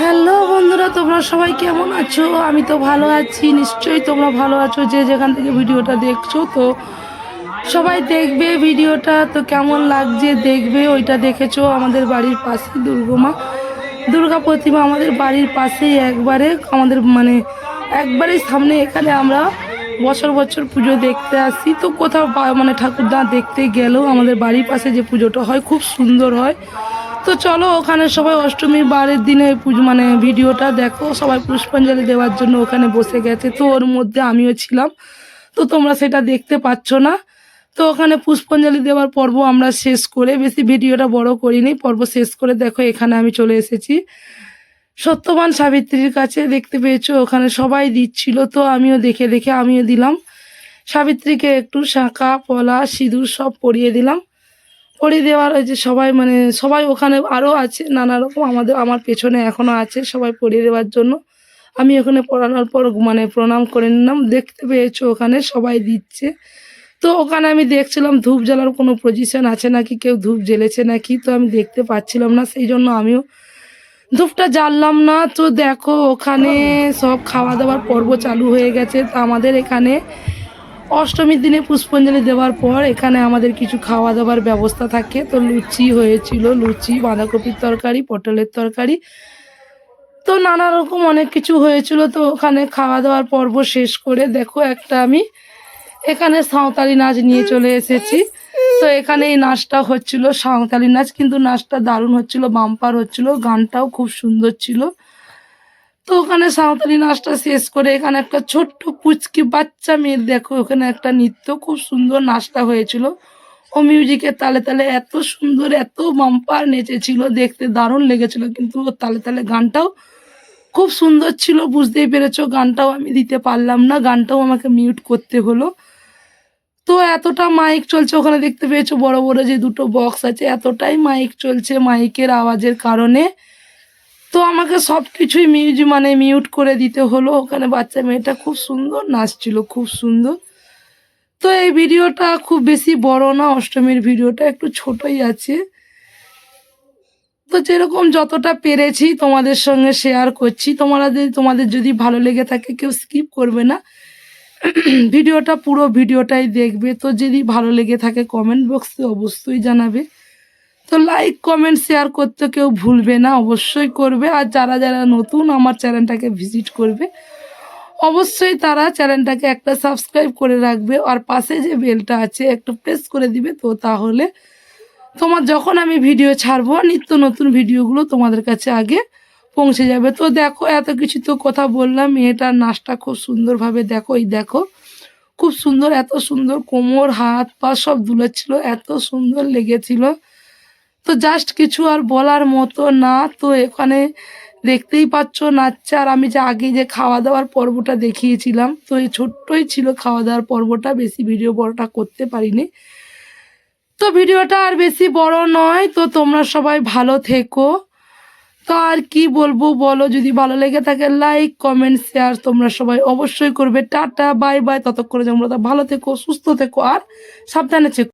Hello বন্ধুরা, তোমরা সবাই কেমন আছো? আমি তো ভালো আছি, নিশ্চয়ই তোমরা ভালো আছো যে যেখান থেকে ভিডিওটা দেখছ। তো সবাই দেখবে ভিডিওটা, তো কেমন লাগছে দেখবে, ওইটা দেখেছ আমাদের বাড়ির পাশে দুর্গমা। দুর্গা প্রতিমা আমাদের বাড়ির পাশেই একবারে, আমাদের মানে একবারেই সামনে এখানে আমরা বছর বছর পুজো দেখতে আসি। তো কোথাও মানে ঠাকুরদা দেখতে গেলেও আমাদের বাড়ির পাশে যে পুজোটা হয়, খুব সুন্দর হয়। তো চলো, ওখানে সবাই অষ্টমীর বারের দিনে পুজো মানে ভিডিওটা দেখো। সবাই পুষ্পাঞ্জলি দেওয়ার জন্য ওখানে বসে গেছে। তো ওর মধ্যে আমিও ছিলাম। তো তোমরা সেটা দেখতে পাচ্ছ না। তো ওখানে পুষ্পাঞ্জলি দেওয়ার পর্ব আমরা শেষ করে, বেশি ভিডিওটা বড় করিনি, পর্ব শেষ করে দেখো, এখানে আমি চলে এসেছি। সত্যবান সাবিত্রীর কাছে দেখতে পেয়েছ, ওখানে সবাই দিচ্ছিল, তো আমিও দেখে দেখে আমিও দিলাম। সাবিত্রীকে একটু শাঁখা পলা সিঁদুর সব পরিয়ে দিলাম। পরিয়ে দেওয়ার ওই যে সবাই মানে সবাই ওখানে আরও আছে, নানা রকম আমাদের, আমার পেছনে এখনও আছে সবাই পড়িয়ে দেওয়ার জন্য। আমি ওখানে পড়ানোর পর মানে প্রণাম করে নিলাম, দেখতে পেয়েছ ওখানে, সবাই দিচ্ছে। তো ওখানে আমি দেখছিলাম ধূপ জ্বালার কোনো পজিশন আছে নাকি, কেউ ধূপ জ্বেলেছে নাকি, তো আমি দেখতে পাচ্ছিলাম না, সেই জন্য আমিও ধূপটা জ্বাললাম না। তো দেখো ওখানে সব খাওয়া দাওয়ার পর্ব চালু হয়ে গেছে। তো আমাদের এখানে অষ্টমীর দিনে পুষ্পাঞ্জলি দেওয়ার পর এখানে আমাদের কিছু খাওয়া দাওয়ার ব্যবস্থা থাকে। তো লুচি হয়েছিল, লুচি, বাঁধাকপির তরকারি, পটলের তরকারি। তো নানা রকম অনেক কিছু হয়েছিল। তো ওখানে খাওয়া দাওয়ার পর্ব শেষ করে দেখো একটা আমি এখানে সাঁওতালি নাচ নিয়ে চলে এসেছি। তো এখানে এই নাচটা হচ্ছিল সাঁওতালি নাচ, কিন্তু নাচটা দারুণ হচ্ছিল, বাম্পার হচ্ছিল, গানটাও খুব সুন্দর ছিল। তো ওখানে সাঁওতালি নাচটা শেষ করে এখানে একটা ছোট্ট পুচকি বাচ্চা মেয়ের দেখো, ওখানে একটা নৃত্য, খুব সুন্দর নাচটা হয়েছিল। ও মিউজিকের তালে তালে এত সুন্দর, এত বাম্পার নেচেছিল, দেখতে দারুণ লেগেছিল, কিন্তু ওর তালে তালে গানটাও খুব সুন্দর ছিল, বুঝতেই পেরেছ, গানটাও আমি দিতে পারলাম না, গানটাও আমাকে মিউট করতে হলো। তো এতটা মাইক চলছে, ওখানে দেখতে পেয়েছ বড় বড় যে দুটো বক্স আছে, এতটাই মাইক চলছে মাইকের আওয়াজের কারণে। তো আমাকে সব কিছুই মিউজ মানে মিউট করে দিতে হলো। ওখানে বাচ্চা মেয়েটা খুব সুন্দর নাচছিল খুব সুন্দর। তো এই ভিডিওটা খুব বেশি বড় না, অষ্টমীর ভিডিওটা একটু ছোটই আছে। তো যেরকম যতটা পেরেছি তোমাদের সঙ্গে শেয়ার করছি তোমাদের তোমাদের যদি ভালো লেগে থাকে কেউ স্কিপ করবে না। ভিডিওটা পুরো ভিডিওটাই দেখবে। তো যদি ভালো লেগে থাকে কমেন্ট বক্সে অবশ্যই জানাবে। তো লাইক কমেন্ট শেয়ার করতে কেউ ভুলবে না, অবশ্যই করবে। আর যারা যারা নতুন, আমার চ্যানেলটাকে ভিজিট করবে, অবশ্যই তারা চ্যানেলটাকে একটা সাবস্ক্রাইব করে রাখবে। আর পাশে যে বেলটা আছে, একটু প্রেস করে দিবে তো তাহলে তোমার যখন আমি ভিডিও ছাড়বো নিত্য নতুন ভিডিওগুলো তোমাদের কাছে আগে পৌঁছে যাবে। তো দেখো, এত কিছু তো কথা বললাম, মেয়েটার নাচটা খুব সুন্দরভাবে দেখো, এই দেখো, খুব সুন্দর, এত সুন্দর কোমর হাত পা সব দুলাচ্ছিল এত সুন্দর লেগেছিল। তো জাস্ট কিছু আর বলার মতো না। তো এখানে দেখতেই পাচ্ছ নাচছে। আর আমি যে আগে যে খাওয়া দাওয়ার পর্বটা দেখিয়েছিলাম, তো এই ছোট্টই ছিল খাওয়া দাওয়ার পর্বটা। বেশি ভিডিও বড়টা করতে পারিনি। তো ভিডিওটা আর বেশি বড় নয়। তো তোমরা সবাই ভালো থেকো। তো আর কি বলব বলো? যদি ভালো লেগে থাকে লাইক কমেন্ট শেয়ার তোমরা সবাই অবশ্যই করবে। টাটা বাই বাই ততক্ষণে তোমরা ভালো থেকো, সুস্থ থেকো, আর সাবধানে থেকো।